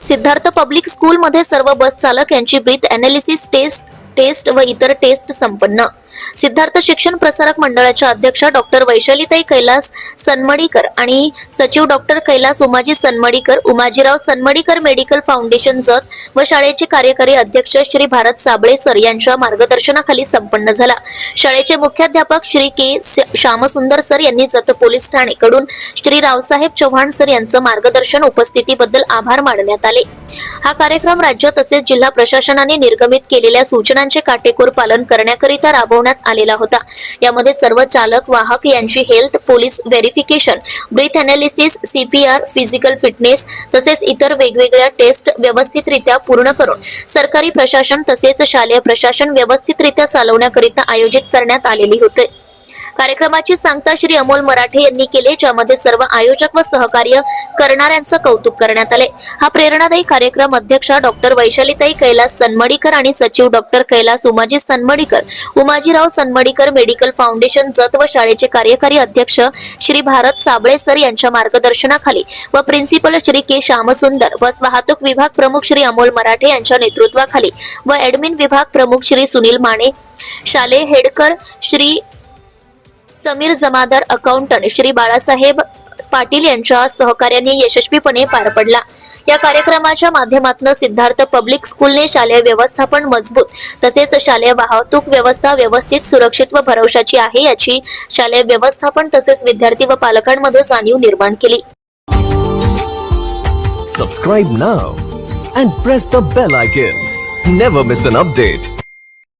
Siddharth public स्कूलमध्ये सर्व बस चालक यांची ब्रीथ अनालिसिस टेस्ट टेस्ट व इतर टेस्ट संपन्न. सिद्धार्थ शिक्षण प्रसारक मंडळाच्या अध्यक्षा डॉक्टर वैशालीताई कैलास सनमडीकर आणि सचिव doctor Kailas Umaji Sanamdikar Umajirao Sanamdikar medical foundation Jat व शाळेचे कार्यकारी अध्यक्ष श्री भारत साबळे सर यांच्या मार्गदर्शनाखाली संपन्न झाला. शाळेचे मुख्याध्यापक श्री के श्यामसुंदर सर यांनी जत पोलीस ठाणेकडून श्री रावसाहेब चव्हाण सर यांचं मार्गदर्शन उपस्थितीबद्दल आभार मानण्यात आले. हा कार्यक्रम राज्य तसेच जिल्हा प्रशासनाने निर्गमित केलेल्या सूचनांचे काटेकोर पालन करण्याकरिता राबव राबवण्यात आलेला होता. यामध्ये सर्व चालक वाहक यांची health police verification breath analysis CPR physical fitness तसेच इतर वेगवेगळ्या टेस्ट व्यवस्थितरित्या पूर्ण करून सरकारी प्रशासन तसेच शालेय प्रशासन व्यवस्थितरित्या चालवण्याकरिता आयोजित करण्यात आलेली होते. कार्यक्रमाची सांगता श्री अमोल मराठे यांनी केले ज्यामध्ये सर्व आयोजक व सहकार्य करणाऱ्यांचं कौतुक करण्यात आले. हा प्रेरणादायी कार्यक्रम अध्यक्षा डॉक्टर वैशालीताई कैलास सनमडीकर आणि सचिव doctor Kailas Umaji Sanamdikar Umajirao Sanamdikar medical foundation Jat व शाळेचे कार्यकारी अध्यक्ष श्री भारत साबळे सर यांच्या मार्गदर्शनाखाली व principal Shri K Shyamsundar bus वाहतूक विभाग प्रमुख श्री अमोल मराठे यांच्या नेतृत्वाखाली व ऍडमिन विभाग प्रमुख श्री सुनील माने शाले हेडकर श्री समीर जमादार अकाउंटंट श्री बाळासाहेब पाटील यांच्या सहकार्याने यशस्वीपणे पार पडला. या कार्यक्रमाच्या माध्यमातून सिद्धार्थ पब्लिक स्कूलने शालेय व्यवस्थापन मजबूत तसेच शालेय वाहतूक व्यवस्था व्यवस्थित सुरक्षित व भरवशाची आहे याची शालेय व्यवस्थापन तसेच विद्यार्थी व पालकांमध्ये जाणीव निर्माण केली. Subscribe now and press the bell icon never miss an update